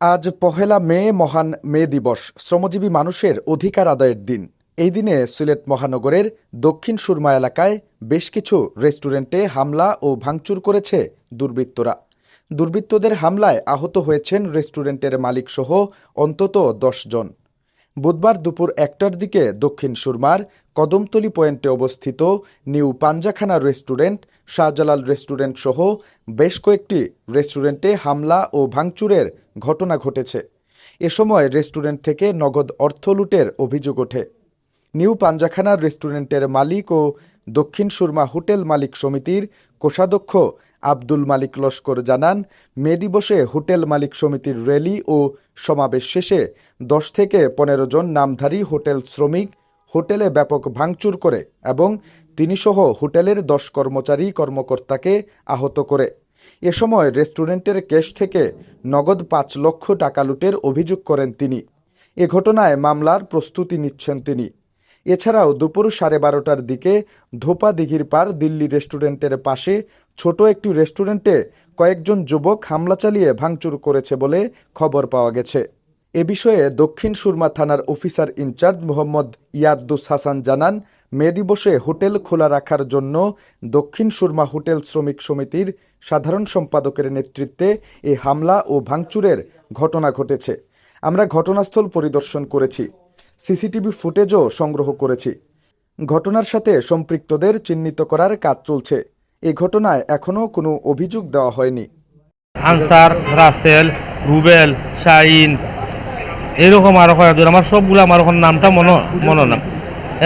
আজ পহেলা মে মহান মে দিবস, শ্রমজীবী মানুষের অধিকার আদায়ের দিন। এই দিনে সিলেট মহানগরের দক্ষিণ সুরমা এলাকায় বেশ কিছু রেস্টুরেন্টে হামলা ও ভাঙচুর করেছে দুর্বৃত্তরা। দুর্বৃত্তদের হামলায় আহত হয়েছেন রেস্টুরেন্টের মালিকসহ অন্তত দশ জন। বুধবার দুপুর একটার দিকে দক্ষিণ সুরমার কদমতলী পয়েন্টে অবস্থিত new Panjakhana restaurant, Shahjalal restaurant সহ বেশ কয়েকটি রেস্টুরেন্টে হামলা ও ভাঙচুরের ঘটনা ঘটেছে। এ সময় রেস্টুরেন্ট থেকে নগদ অর্থ লুটের অভিযোগ ওঠে। নিউ পাঞ্জাখানা রেস্টুরেন্টের মালিক ও দক্ষিণ সুরমা হোটেল মালিক সমিতির কোষাধ্যক্ষ আব্দুল মালিক লস্কর জানান, মে দিবসে হোটেল মালিক সমিতির র্যালি ও সমাবেশ শেষে দশ থেকে পনেরো জন নামধারী হোটেল শ্রমিক হোটেলে ব্যাপক ভাঙচুর করে এবং তিনি সহ হোটেলের দশ কর্মচারী কর্মকর্তাকে আহত করে। এ সময় রেস্টুরেন্টের ক্যাশ থেকে নগদ পাঁচ লক্ষ টাকা লুটের অভিযোগ করেন তিনি। এ ঘটনায় মামলার প্রস্তুতি নিচ্ছেন তিনি। এছাড়াও দুপুর সাড়ে বারোটার দিকে ধোপা দিঘির পার দিল্লি রেস্টুরেন্টের পাশে ছোট একটি রেস্টুরেন্টে কয়েকজন যুবক হামলা চালিয়ে ভাঙচুর করেছে বলে খবর পাওয়া গেছে। এ বিষয়ে দক্ষিণ সুরমা থানার অফিসার ইনচার্জ মোহাম্মদ ইয়ারদুস হাসান জানান, মে দিবসে হোটেল খোলা রাখার জন্য দক্ষিণ সুরমা হোটেল শ্রমিক সমিতির সাধারণ সম্পাদকের নেতৃত্বে এ হামলা ও ভাঙচুরের ঘটনা ঘটেছে। আমরা ঘটনাস্থল পরিদর্শন করেছি, সিসিটিভি ফুটেজও সংগ্রহ করেছি। ঘটনার সাথে সম্পৃক্তদের চিহ্নিত করার কাজ চলছে। এই ঘটনায় এখনও কোনো অভিযোগ দেওয়া হয়নি। আনসার, রাসেল, রুবেল শাইন এরকম আরও কয়েকজন। আমার সবগুলো আমার এখন নামটা মনে মনে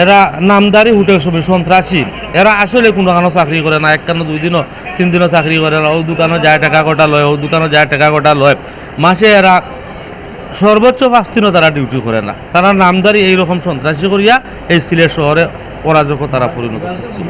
এরা নামদারি হোটেল ছবি সন্ত্রাসী। এরা আসলে কোনো কানো চাকরি করে না। এক কানো দুই দিনও, তিন দিনও চাকরি করে না। ও দোকানও যায় টাকা কটা লয়, ও দোকানও যায় টাকা কটা লয়। মাসে এরা সর্বোচ্চ পাঁচ দিনও তারা ডিউটি করে না। তারা নামদারি এইরকম সন্ত্রাসী করিয়া এই সিলেট শহরে অরাজকতারা পরিণত সৃষ্টি